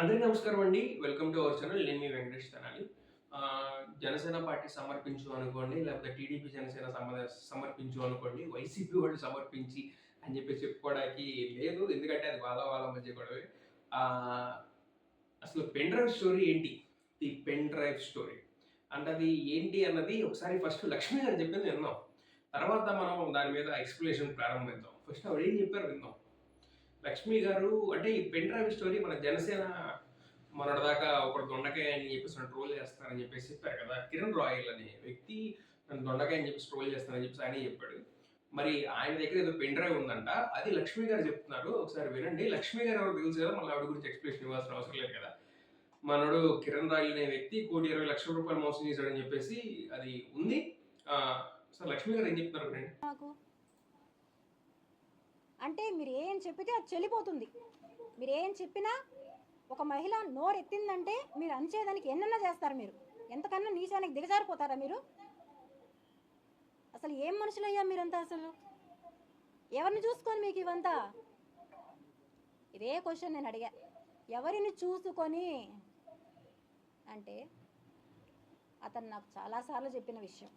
అందరికీ నమస్కారం అండి. Welcome to our channel. నేను మీ వెంకటేష్ తనాలి. జనసేన పార్టీ సమర్పించు అనుకోండి లేకపోతే టీడీపీ జనసేన సమర్పించు అనుకోండి వైసీపీ వాళ్ళు సమర్పించి అని చెప్పి చెప్పుకోవడానికి లేదు. ఎందుకంటే అది వాళ్ళ వాళ్ళ మధ్య గొడవే. అసలు పెన్ డ్రైవ్ స్టోరీ ఏంటి? The pen drive story. అంటే అది ఏంటి అన్నది ఒకసారి ఫస్ట్ లక్ష్మీ గారు చెప్పింది విన్నాం. తర్వాత మనం దాని మీద ఎక్స్ప్లెనేషన్ ప్రారంభిద్దాం. ఫస్ట్ ఆవిడ ఏం చెప్పారు విందాం లక్ష్మి గారు అంటే ఈ పెన్ డ్రైవ్ స్టోరీ మన జనసేన మొన్నటిదాకా ఒకడు దొండకాయ అని చెప్పేసి ట్రోల్ చేస్తారని చెప్పేసి చెప్పారు కదా. కిరణ్ రాయల్ అనే వ్యక్తి నన్ను దొండకాయ అని చెప్పి ట్రోల్ చేస్తానని చెప్పేసి ఆయన చెప్పాడు. మరి ఆయన దగ్గర ఏదో పెన్ డ్రైవ్ ఉందంట. అది లక్ష్మి గారు చెప్తున్నారు. ఒకసారి వినండి. లక్ష్మి గారు ఎవరు తెలుసు కదా మళ్ళీ ఆవిడ గురించి ఎక్స్ప్లెనేషన్ ఇవ్వాల్సిన అవసరం లేదు కదా. మనోడు కిరణ్ రాయల్ అనే వ్యక్తి కోటి ఇరవై లక్షల రూపాయలు మోసం చేశాడని చెప్పేసి అది ఉంది. సార్ లక్ష్మి గారు ఏం చెప్తున్నారు వినండి. అంటే మీరు ఏం చెప్పితే అది చెల్లిపోతుంది. మీరు ఏం చెప్పినా ఒక మహిళ నోరు ఎత్తిందంటే మీరు అంచేదానికి ఎన్నన్నా చేస్తారు మీరు. ఎంతకన్నా నీచానికి దిగజారిపోతారా మీరు? అసలు ఏం మనుషులయ్యా మీరంతా అసలు? ఎవరిని చూసుకొని మీకు ఇవంతా? ఇదే క్వశ్చన్ నేను అడిగా. ఎవరిని చూసుకొని? అంటే అతను నాకు చాలాసార్లు చెప్పిన విషయం.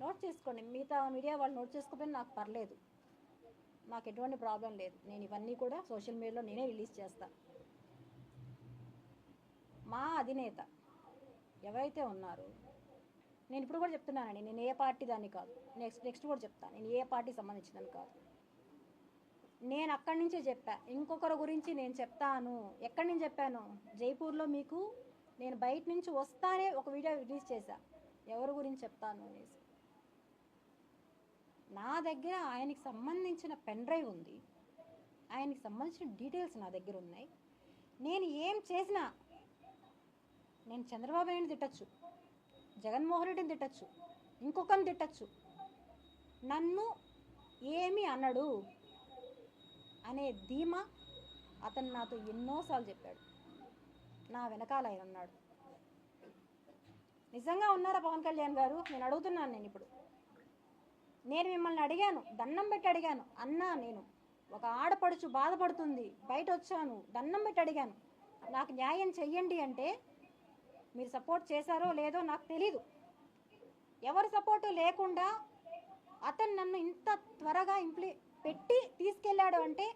నోట్ చేసుకోండి. మిగతా మీడియా వాళ్ళు నోట్ చేసుకోకపోయినా నాకు పర్లేదు. నాకు ఎటువంటి ప్రాబ్లం లేదు. నేను ఇవన్నీ కూడా సోషల్ మీడియాలో నేనే రిలీజ్ చేస్తా. మా అధినేత ఎవరైతే ఉన్నారో నేను ఇప్పుడు కూడా చెప్తున్నానండి నేను ఏ పార్టీ దాన్ని కాదు. నెక్స్ట్ నెక్స్ట్ కూడా చెప్తాను నేను ఏ పార్టీ సంబంధించిందని కాదు. నేను అక్కడి నుంచే చెప్పా. ఇంకొకరి గురించి నేను చెప్తాను. ఎక్కడి నుంచి చెప్పాను? జైపూర్లో మీకు నేను బయట నుంచి వస్తానే ఒక వీడియో రిలీజ్ చేశా. ఎవరి గురించి చెప్తాను అనేసి. నా దగ్గర ఆయనకి సంబంధించిన పెన్ డ్రైవ్ ఉంది. ఆయనకి సంబంధించిన డీటెయిల్స్ నా దగ్గర ఉన్నాయి. నేను ఏం చేసినా నేను చంద్రబాబు నాయుడు తిట్టచ్చు. జగన్మోహన్ రెడ్డిని తిట్టచ్చు. ఇంకొకరిని తిట్టచ్చు. నన్ను ఏమి అన్నాడు అనే ధీమా అతను నాతో ఎన్నోసార్లు చెప్పాడు. నా వెనకాల ఆయన ఉన్నాడు. నిజంగా ఉన్నారా పవన్ కళ్యాణ్ గారు? నేను అడుగుతున్నాను నేను ఇప్పుడు. నేను మిమ్మల్ని అడిగాను దండం పెట్టి అడిగాను. అన్నా నేను ఒక ఆడపడుచు బాధపడుతుంది బయట వచ్చాను దండం పెట్టి అడిగాను. నాకు న్యాయం చెయ్యండి అంటే మీరు సపోర్ట్ చేశారో లేదో నాకు తెలీదు. ఎవరి సపోర్టు లేకుండా అతను నన్ను ఇంత త్వరగా ఇంప్లి పెట్టి తీసుకెళ్ళాడు అంటే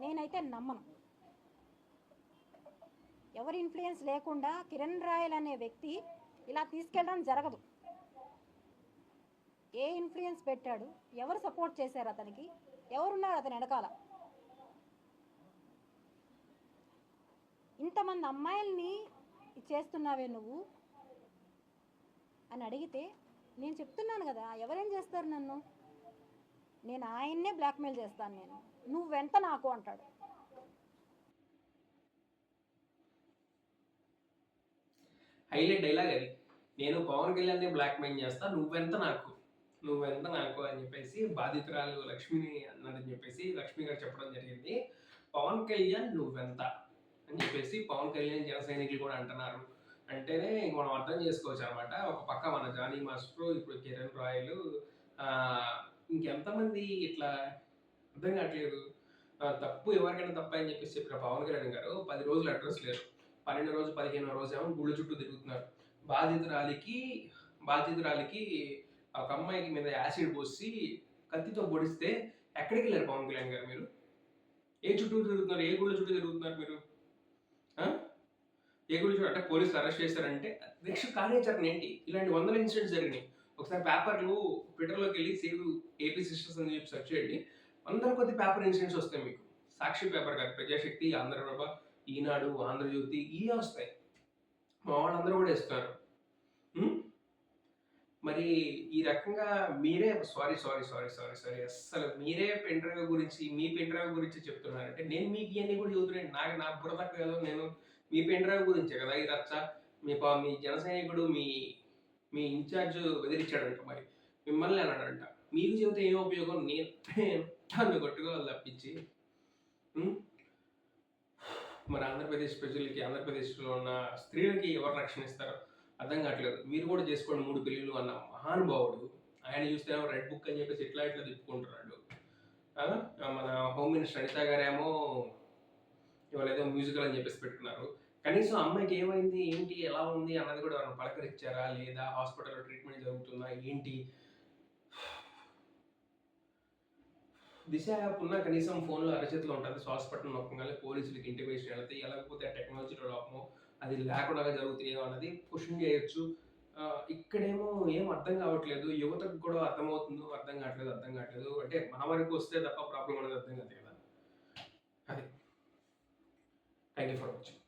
నేనైతే నమ్మను. ఎవరి ఇన్ఫ్లుయెన్స్ లేకుండా కిరణ్ రాయల్ అనే వ్యక్తి ఇలా తీసుకెళ్ళడం జరగదు. ఏ ఇన్ఫ్లుయెన్స్ పెట్టాడు ఎవరు సపోర్ట్ చేశారు అతనికి ఎవరున్నారు అతని వెనకాల? ఇంతమంది అమ్మాయిల్ని చేస్తున్నావే నువ్వు? అని అడిగితే నేను చెప్తున్నాను కదా ఎవరేం చేస్తారు నన్ను? నేను ఆయన్నే బ్లాక్మెయిల్ చేస్తాను నేను. నువ్వెంత నాకు అంటాడు. హైలైట్ డైలాగ్ అది. నేను పవన్ కళ్యాణ్ బ్లాక్మెయిల్ చేస్తా నువ్వెంత నాకు? నువ్వెంత నాకు అని చెప్పేసి బాధితురాలు లక్ష్మిని అన్నదని చెప్పేసి లక్ష్మి గారు చెప్పడం జరిగింది. పవన్ కళ్యాణ్ నువ్వెంత అని చెప్పేసి పవన్ కళ్యాణ్ జన సైనికులు కూడా అంటున్నారు. అంటేనే ఇంక మనం అర్థం చేసుకోవచ్చు అనమాట ఒక పక్క మన జానీ మాస్టర్ ఇప్పుడు కిరణ్ రాయలు ఇంకెంతమంది ఇట్లా అర్థం కావట్లేదు. తప్పు ఎవరికైనా తప్ప అని చెప్పేసి చెప్పిన పవన్ కళ్యాణ్ గారు పది రోజులు అడ్రస్ లేరు. పన్నెండు రోజు పదిహేను రోజు ఏమో గుళ్ళు చుట్టూ తిరుగుతున్నారు. బాధితురాలికి బాధితురాలికి ఒక అమ్మాయికి మీద యాసిడ్ పోసి కత్తితో పొడిస్తే ఎక్కడికి వెళ్ళారు పవన్ కళ్యాణ్ గారు మీరు? ఏ చుట్టూ తిరుగుతున్నారు? ఏ గుళ్ళ చుట్టూ తిరుగుతున్నారు మీరు? ఏ గుళ్ళ చుట్టూ? అంటే పోలీసులు అరెస్ట్ చేశారంటే నెక్స్ట్ కార్యాచరణ ఏంటి? ఇలాంటి వందల ఇన్సిడెంట్స్ జరిగినాయి. ఒకసారి పేపర్లు ట్విట్టర్లోకి వెళ్ళి సేవ్ ఏపీ సిస్టర్స్ అని చెప్పి సెర్చ్ చేయండి. వందల కొద్ది పేపర్ ఇన్సిడెంట్స్ వస్తాయి మీకు. సాక్షి పేపర్ కాదు ప్రజాశక్తి ఆంధ్రప్రభ ఈనాడు ఆంధ్రజ్యోతి ఇవే వస్తాయి. మా వాళ్ళందరూ కూడా ఇస్తున్నారు. మరి ఈ రకంగా మీరే sorry sorry sorry sorry sorry అస్సలు మీరే పెన్ డ్రైవ్ గురించి మీ పెన్ డ్రైవ్ గురించి చెప్తున్నారంటే నేను మీకు ఇవన్నీ కూడా చదువుతున్నాను. నాకు నా బుర్ర కదా. నేను మీ పెన్ డ్రైవ్ గురించే కదా ఈ రచ్చ. మీ పా మీ జన సైనికుడు మీ మీ ఇన్ఛార్జ్ బెదిరించాడంట మరి. మిమ్మల్ని అన్నాడంట. మీకు చెబితే ఏం ఉపయోగం? నేను దాన్ని కొట్టుకోవాలి తప్పించి. మరి ఆంధ్రప్రదేశ్ ప్రజలకి ఆంధ్రప్రదేశ్లో ఉన్న స్త్రీలకి ఎవరు రక్షణ ఇస్తారు? అర్థం కావట్లేదు. మీరు కూడా చేసుకోండి మూడు పెళ్ళిళ్ళు అన్న మహానుభావుడు. ఆయన చూస్తే రెడ్ బుక్ అని చెప్పేసి ఇట్లా ఇట్లా తిప్పుకుంటున్నాడు. మన హోమ్ మినిస్టర్ అనిత గారేమో ఇవాళ ఏదో మ్యూజికల్ అని చెప్పేసి పెట్టుకున్నారు. కనీసం అమ్మాయికి ఏమైంది ఏంటి ఎలా ఉంది అన్నది కూడా ఎవరైనా పలకరించారా? లేదా హాస్పిటల్లో ట్రీట్మెంట్ జరుగుతుందా? ఏంటి? దిశ యాప్ ఉన్న కనీసం ఫోన్లో అరచేతిలో ఉంటుంది. సో హాస్పిటల్ నొక్కగానే పోలీసులకి ఇంటిమేషన్ వెళ్తే లేకపోతే టెక్నాలజీలో లోపమో. అది లేకుండా జరుగుతున్నాయో అన్నది క్వశ్చన్ చేయొచ్చు. ఇక్కడేమో ఏం అర్థం కావట్లేదు. యువతకు కూడా అర్థమవుతుందో అర్థం కావట్లేదు అర్థం కావట్లేదు. అంటే మన వరకు వస్తే తప్ప ప్రాబ్లం అనేది అర్థం కాదు కదా. అది. Thank you for watching